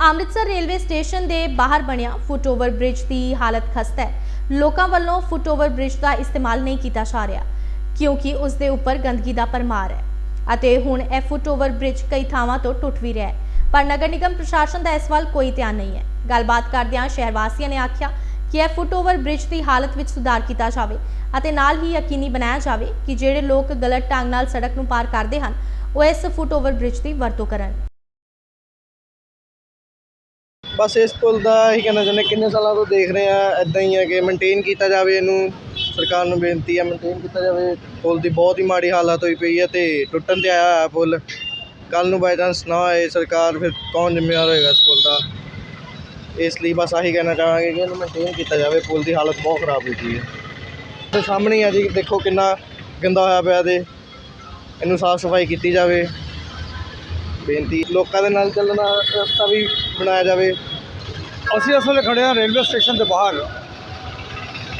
Amritsar railway station ਦੇ ਬਾਹਰ ਬਣਿਆ ਫੁੱਟਓਵਰ ਬ੍ਰਿਜ ਦੀ ਹਾਲਤ ਖਸਤਾ ਹੈ। ਲੋਕਾਂ ਵੱਲੋਂ ਫੁੱਟ ਓਵਰ ਬ੍ਰਿਜ ਦਾ ਇਸਤੇਮਾਲ ਨਹੀਂ ਕੀਤਾ ਜਾ ਰਿਹਾ, ਕਿਉਂਕਿ ਉਸ ਦੇ ਉੱਪਰ ਗੰਦਗੀ ਦਾ ਪਰਮਾਰ ਹੈ ਅਤੇ ਹੁਣ ਇਹ ਫੁੱਟ ਓਵਰ ਬ੍ਰਿਜ ਕਈ ਥਾਵਾਂ ਤੋਂ ਟੁੱਟ ਵੀ ਰਿਹਾ ਹੈ। ਪਰ ਨਗਰ ਨਿਗਮ ਪ੍ਰਸ਼ਾਸਨ ਦਾ ਇਸ ਵੱਲ ਕੋਈ ਧਿਆਨ ਨਹੀਂ ਹੈ। ਗੱਲਬਾਤ ਕਰਦਿਆਂ ਸ਼ਹਿਰ ਵਾਸੀਆਂ ਨੇ ਆਖਿਆ ਕਿ ਇਹ ਫੁੱਟ ਓਵਰ ਬ੍ਰਿਜ ਦੀ ਹਾਲਤ ਵਿੱਚ ਸੁਧਾਰ ਕੀਤਾ ਜਾਵੇ ਅਤੇ ਨਾਲ ਹੀ ਯਕੀਨੀ ਬਣਾਇਆ ਜਾਵੇ ਕਿ ਜਿਹੜੇ ਲੋਕ ਗਲਤ ਢੰਗ ਨਾਲ ਸੜਕ ਨੂੰ ਪਾਰ ਕਰਦੇ ਹਨ, ਉਹ ਇਸ ਫੁੱਟਓਵਰ ਬ੍ਰਿਜ ਦੀ ਵਰਤੋਂ ਕਰਨ। ਬਸ ਇਸ ਪੁਲ ਦਾ ਇਹੀ ਕਹਿਣਾ ਚਾਹੁੰਦੇ ਕਿੰਨੇ ਸਾਲਾਂ ਤੋਂ ਦੇਖ ਰਹੇ ਆ ਇਦਾਂ ਹੀ ਹੈ ਕਿ ਮੇਨਟੇਨ ਕੀਤਾ ਜਾਵੇ ਇਹਨੂੰ। ਸਰਕਾਰ ਨੂੰ ਬੇਨਤੀ ਹੈ ਮੇਨਟੇਨ ਕੀਤਾ ਜਾਵੇ। ਪੁਲ ਦੀ ਬਹੁਤ ਹੀ ਮਾੜੀ ਹਾਲਤ ਹੋਈ ਪਈ ਹੈ ਤੇ ਟੁੱਟਣ ਤੇ ਆਇਆ ਹੋਇਆ ਪੁਲ। ਕੱਲ ਨੂੰ ਬਾਈ ਚਾਂਸ ਨਾ ਹੋਏ ਸਰਕਾਰ, ਫਿਰ ਕੌਣ ਜ਼ਿੰਮੇਵਾਰ ਹੋਏਗਾ ਇਸ ਪੁਲ ਦਾ? ਇਸ ਲਈ ਬਸ ਆਹੀ ਕਹਿਣਾ ਚਾਹਾਂਗੇ ਕਿ ਇਹਨੂੰ ਮੇਨਟੇਨ ਕੀਤਾ ਜਾਵੇ। ਪੁਲ ਦੀ ਹਾਲਤ ਬਹੁਤ ਖਰਾਬ ਹੋਈ ਪਈ ਹੈ। ਤੇ ਸਾਹਮਣੇ ਆ ਜੀ, ਦੇਖੋ ਕਿੰਨਾ ਗੰਦਾ ਹੋਇਆ ਪਿਆ ਤੇ। ਇਹਨੂੰ ਸਾਫ਼ ਸਫ਼ਾਈ ਕੀਤੀ ਜਾਵੇ। ਬੇਨਤੀ, ਲੋਕਾਂ ਦੇ ਨਾਲ ਚੱਲਣਾ, ਰਸਤਾ ਵੀ ਬਣਾਇਆ ਜਾਵੇ। ਅਸੀਂ ਇਸ ਵੇਲੇ ਖੜੇ ਹਾਂ ਰੇਲਵੇ ਸਟੇਸ਼ਨ ਦੇ ਬਾਹਰ।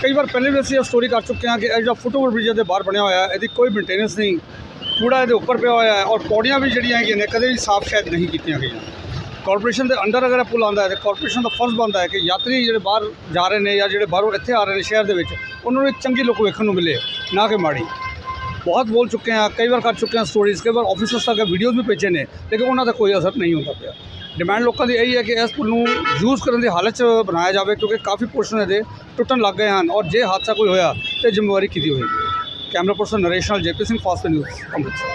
ਕਈ ਵਾਰ ਪਹਿਲੇ ਵੀ ਅਸੀਂ ਇਹ ਸਟੋਰੀ ਕਰ ਚੁੱਕੇ ਹਾਂ ਕਿ ਇਹ ਜਿਹੜਾ ਫੁੱਟਓਵਰ ਬ੍ਰਿਜ ਦੇ ਬਾਹਰ ਬਣਿਆ ਹੋਇਆ ਇਹਦੀ ਕੋਈ ਮੇਨਟੇਨੈਂਸ ਨਹੀਂ। ਕੂੜਾ ਇਹਦੇ ਉੱਪਰ ਪਿਆ ਹੋਇਆ ਹੈ ਔਰ ਪੌੜੀਆਂ ਵੀ ਜਿਹੜੀਆਂ ਹੈਗੀਆਂ ਨੇ, ਕਦੇ ਵੀ ਸਾਫ਼ ਸ਼ਾਇਦ ਨਹੀਂ ਕੀਤੀਆਂ ਗਈਆਂ। ਕਾਰਪੋਰੇਸ਼ਨ ਦੇ ਅੰਡਰ ਅਗਰ ਇਹ ਪੁਲ ਆਉਂਦਾ ਹੈ ਤੇ ਕਾਰਪੋਰੇਸ਼ਨ ਦਾ ਫਰਜ਼ ਬਣਦਾ ਹੈ ਕਿ ਯਾਤਰੀ ਜਿਹੜੇ ਬਾਹਰ ਜਾ ਰਹੇ ਨੇ ਜਾਂ ਜਿਹੜੇ ਬਾਹਰੋਂ ਇੱਥੇ ਆ ਰਹੇ ਨੇ ਸ਼ਹਿਰ ਦੇ ਵਿੱਚ, ਉਹਨਾਂ ਨੂੰ ਇੱਕ ਚੰਗੀ ਲੁੱਕ ਵੇਖਣ ਨੂੰ ਮਿਲੇ, ਨਾ ਕਿ ਮਾੜੀ। ਬਹੁਤ ਬੋਲ ਚੁੱਕੇ ਹਾਂ ਕਈ ਵਾਰ ਕਰ ਚੁੱਕੇ ਹਾਂ ਸਟੋਰੀਜ਼ ਕਈ ਵਾਰ ਆਫਿਸਰਸ ਤੱਕ ਵੀਡੀਓਜ਼ ਵੀ ਭੇਜੇ ਨੇ ਲੇਕਿਨ ਉਹਨਾਂ ਦਾ ਕੋਈ ਅਸਰ ਨਹੀਂ ਹੁੰਦਾ ਪਿਆ ਡਿਮਾਂਡ ਲੋਕਾਂ ਦੀ ਇਹੀ ਹੈ ਕਿ ਇਸ ਪੁਲ ਨੂੰ ਯੂਜ਼ ਕਰਨ ਦੀ ਹਾਲਤ 'ਚ ਬਣਾਇਆ ਜਾਵੇ ਕਿਉਂਕਿ ਕਾਫੀ ਪੋਰਸ਼ਨ ਇਹਦੇ ਟੁੱਟਣ ਲੱਗ ਗਏ ਹਨ ਔਰ ਜੇ ਹਾਦਸਾ ਕੋਈ ਹੋਇਆ ਤੇ ਜ਼ਿੰਮੇਵਾਰੀ ਕਿਹਦੀ ਹੋਏਗੀ ਕੈਮਰਾ ਪਰਸਨ ਨਰੇਸ਼ ਨਾਲ JP Singh fast news Amritsar